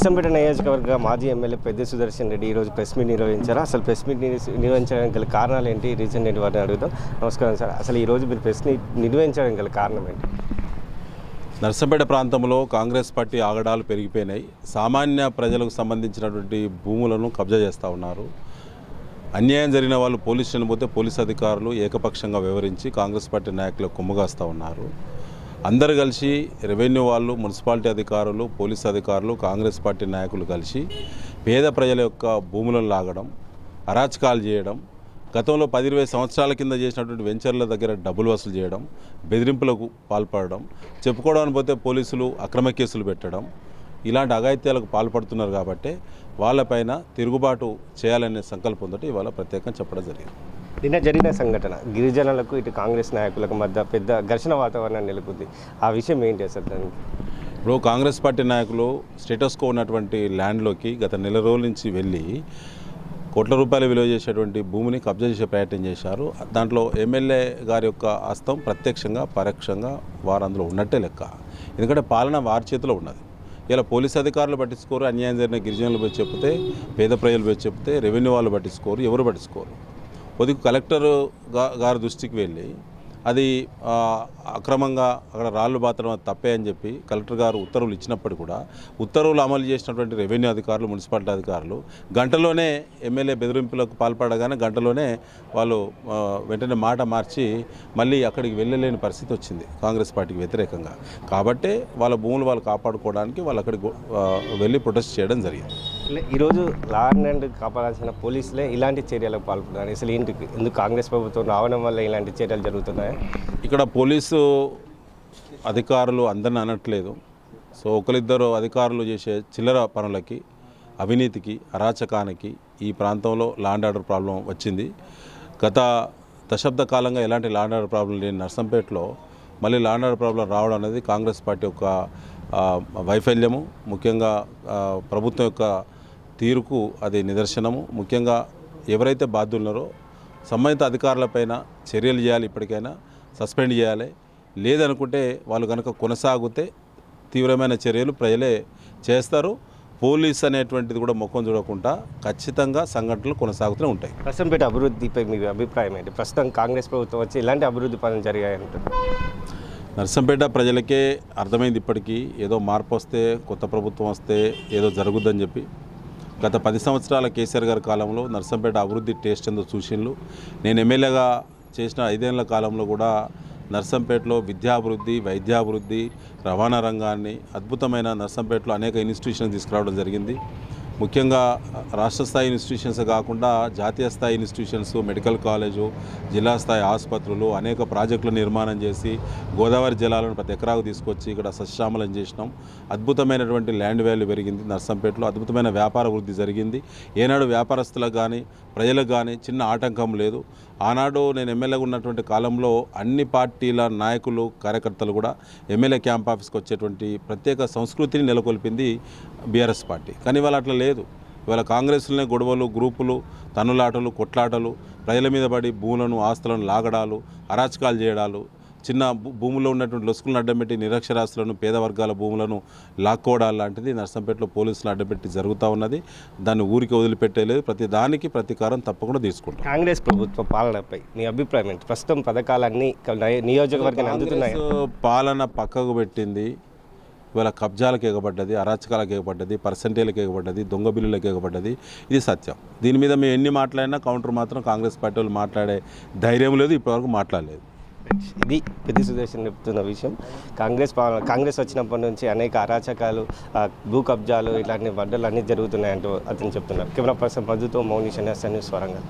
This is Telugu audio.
నర్సంపేట నియోజకవర్గ మాజీ ఎమ్మెల్యే పెద్ద సుదర్శన్ రెడ్డి ఈరోజు ప్రెస్ మీట్ నిర్వహించారు. అసలు ప్రెస్ మీట్ నిర్వహించడానికి గల కారణాలు ఏంటి? రీజన్ ఏంటి? వారిని అడుగుదాం. నమస్కారం సార్. అసలు ఈరోజు మీరు ప్రెస్ మీట్ నిర్వహించడానికి గల కారణం ఏంటి? నర్సంపేట ప్రాంతంలో కాంగ్రెస్ పార్టీ ఆగడాలు పెరిగిపోయినాయి. సామాన్య ప్రజలకు సంబంధించినటువంటి భూములను కబ్జా చేస్తూ ఉన్నారు. అన్యాయం జరిగిన వాళ్ళు పోలీస్ స్టేషన్ పోతే పోలీస్ అధికారులు ఏకపక్షంగా వివరించి కాంగ్రెస్ పార్టీ నాయకులు కుమ్మగాస్తూ ఉన్నారు. అందరు కలిసి రెవెన్యూ వాళ్ళు మున్సిపాలిటీ అధికారులు పోలీస్ అధికారులు కాంగ్రెస్ పార్టీ నాయకులు కలిసి పేద ప్రజల యొక్క భూములను లాగడం అరాచకాలు చేయడం గతంలో పది ఇరవై సంవత్సరాల కింద చేసినటువంటి వెంచర్ల దగ్గర డబ్బులు వసూలు చేయడం బెదిరింపులకు పాల్పడడం చెప్పుకోవడానికి పోతే పోలీసులు అక్రమ కేసులు పెట్టడం ఇలాంటి అఘాయిత్యాలకు పాల్పడుతున్నారు కాబట్టి వాళ్ళపైన తిరుగుబాటు చేయాలనే సంకల్పంతో ఇవాళ ప్రత్యేకంగా చెప్పడం జరిగింది. నిన్న జరిగిన సంఘటన. గిరిజనులకు ఇటు కాంగ్రెస్ నాయకులకు మధ్య పెద్ద ఘర్షణ వాతావరణం నెలకొంది. ఆ విషయం ఏంటి అసలు దానికి? ఇప్పుడు కాంగ్రెస్ పార్టీ నాయకులు స్టేటస్కో ఉన్నటువంటి ల్యాండ్లోకి గత నెల రోజుల నుంచి వెళ్ళి కోట్ల రూపాయలు విలువ చేసేటువంటి భూమిని కబ్జా చేసే ప్రయత్నం చేశారు. దాంట్లో ఎమ్మెల్యే గారి యొక్క హస్తం ప్రత్యక్షంగా పరోక్షంగా వారు అందులో ఉన్నట్టే లెక్క. ఎందుకంటే పాలన వారి చేతిలో ఉన్నది. ఇలా పోలీస్ అధికారులు పట్టించుకోరు అన్యాయం జరిగిన గిరిజనులు పోయి చెప్తే పేద ప్రజలు పోయి చెప్తే రెవెన్యూ వాళ్ళు పట్టించుకోరు ఎవరు పట్టించుకోరు. కొద్దిగా కలెక్టర్ గారి దృష్టికి వెళ్ళి అది అక్రమంగా అక్కడ రాళ్ళు బాతడం అది తప్పే అని చెప్పి కలెక్టర్ గారు ఉత్తర్వులు ఇచ్చినప్పుడు కూడా ఉత్తర్వులు అమలు చేసినటువంటి రెవెన్యూ అధికారులు మున్సిపాలిటీ అధికారులు గంటలోనే ఎమ్మెల్యే బెదిరింపులకు పాల్పడగానే గంటలోనే వాళ్ళు వెంటనే మాట మార్చి మళ్ళీ అక్కడికి వెళ్ళలేని పరిస్థితి వచ్చింది కాంగ్రెస్ పార్టీకి వ్యతిరేకంగా. కాబట్టే వాళ్ళ భూములు వాళ్ళు కాపాడుకోవడానికి వాళ్ళు అక్కడికి వెళ్ళి ప్రొటెస్ట్ చేయడం జరిగింది. ఈరోజు లా అండ్ కాపాడాల్సిన పోలీసులే ఇలాంటి చర్యలకు పాల్పడుతున్నారు అసలు ఏంటికి? ఎందుకు కాంగ్రెస్ ప్రభుత్వం రావడం వల్ల ఇలాంటి చర్యలు జరుగుతున్నాయి? ఇక్కడ పోలీసు అధికారులు అందరిని అనట్లేదు. సో ఒకరిద్దరు అధికారులు చేసే చిల్లర పనులకి అవినీతికి అరాచకానికి ఈ ప్రాంతంలో లాండ్ ఆర్డర్ ప్రాబ్లం వచ్చింది. గత దశాబ్ద కాలంగా ఎలాంటి లాండ్ ఆర్డర్ ప్రాబ్లం లేని నర్సంపేటలో మళ్ళీ లాండ్ ఆర్డర్ ప్రాబ్లం రావడం అనేది కాంగ్రెస్ పార్టీ యొక్క వైఫల్యము. ముఖ్యంగా ప్రభుత్వం యొక్క తీరుకు అది నిదర్శనము. ముఖ్యంగా ఎవరైతే బాధ్యులున్నారో సంబంధిత అధికారులపైన చర్యలు చేయాలి ఇప్పటికైనా సస్పెండ్ చేయాలి. లేదనుకుంటే వాళ్ళు కనుక కొనసాగితే తీవ్రమైన చర్యలు ప్రజలే చేస్తారు. పోలీస్ అనేటువంటిది కూడా ముఖం చూడకుండా ఖచ్చితంగా సంఘటనలు కొనసాగుతూనే ఉంటాయి. నర్సంపేట అభివృద్ధిపై మీ అభిప్రాయం ఏంటి? ప్రస్తుతం కాంగ్రెస్ ప్రభుత్వం వచ్చి ఇలాంటి అభివృద్ధి పనులు జరిగాయంటారు? నర్సంపేట ప్రజలకే అర్థమైంది ఇప్పటికీ. ఏదో మార్పు వస్తే కొత్త ప్రభుత్వం వస్తే ఏదో జరుగుద్దని చెప్పి గత పది సంవత్సరాల కేసీఆర్ గారి కాలంలో నర్సంపేట అభివృద్ధి టేస్ట్ ఎంతో చూసిండ్లు. నేను ఎమ్మెల్యేగా చేసిన ఐదేళ్ళ కాలంలో కూడా నర్సంపేటలో విద్యాభివృద్ధి వైద్యాభివృద్ధి రవాణా రంగాన్ని అద్భుతమైన నర్సంపేటలో అనేక ఇన్స్టిట్యూషన్స్ తీసుకురావడం జరిగింది. ముఖ్యంగా రాష్ట్ర స్థాయి ఇన్స్టిట్యూషన్స్ కాకుండా జాతీయ స్థాయి ఇన్స్టిట్యూషన్స్ మెడికల్ కాలేజు జిల్లా స్థాయి ఆసుపత్రులు అనేక ప్రాజెక్టులు నిర్మాణం చేసి గోదావరి జలాలను ప్రతి ఎకరాకు తీసుకొచ్చి ఇక్కడ సశ్యామలం చేసినాం. అద్భుతమైనటువంటి ల్యాండ్ వాల్యూ పెరిగింది నర్సంపేటలో. అద్భుతమైన వ్యాపార వృద్ధి జరిగింది. ఏనాడు వ్యాపారస్తులకు కానీ ప్రజలకు కానీ చిన్న ఆటంకం లేదు. ఆనాడు నేను ఎమ్మెల్యేగా ఉన్నటువంటి కాలంలో అన్ని పార్టీల నాయకులు కార్యకర్తలు కూడా ఎమ్మెల్యే క్యాంప్ ఆఫీస్కి వచ్చేటువంటి ప్రత్యేక సంస్కృతిని నెలకొల్పింది బీఆర్ఎస్ పార్టీ. కానీ వాళ్ళు అట్లా లేదు. ఇవాళ కాంగ్రెస్లోనే గొడవలు గ్రూపులు తన్నులాటలు కొట్లాటలు ప్రజల మీద పడి భూములను ఆస్తులను లాగడాలు అరాచకాలు చేయడాలు చిన్న భూముల్లో ఉన్నటువంటి లొసుకులను అడ్డపెట్టి నిరక్షరాస్తులను పేద వర్గాల భూములను లాక్కోవడాలు లాంటిది నర్సంపేటలో పోలీసులు అడ్డపెట్టి జరుగుతూ ఉన్నది. దాన్ని ఊరికి వదిలిపెట్టలేదు ప్రతి దానికి ప్రతీకారం తప్పకుండా తీసుకుంటాం. కాంగ్రెస్ ప్రభుత్వ పాలనపై మీ అభిప్రాయం ఏంటి? ప్రస్తుతం పథకాలన్నీ నియోజకవర్గాన్ని అందుతున్నాయి? పాలన పక్కకు పెట్టింది. ఇవాళ కబ్జాలకు ఎగబడ్డది అరాచకాలకు ఎగబడ్డది పర్సంటేలకు ఎగబడ్డది దొంగ బిల్లులకు ఎగబడ్డది ఇది సత్యం. దీని మీద మేము ఎన్ని మాట్లాడినా కౌంటర్ మాత్రం కాంగ్రెస్ పార్టీ వాళ్ళు మాట్లాడే ధైర్యం లేదు ఇప్పటివరకు మాట్లాడలేదు. ఇది పెద్ద సుదర్శన్ చెప్తున్న విషయం. కాంగ్రెస్ కాంగ్రెస్ వచ్చినప్పటి నుంచి అనేక అరాచకాలు భూ కబ్జాలు ఇలాంటి వడ్డలు అన్నీ జరుగుతున్నాయంటూ అతను చెప్తున్నారు. కెమెరా పర్సన్ మధుతో మౌనిషన్ ఎస్ న్యూస్ స్వరంగా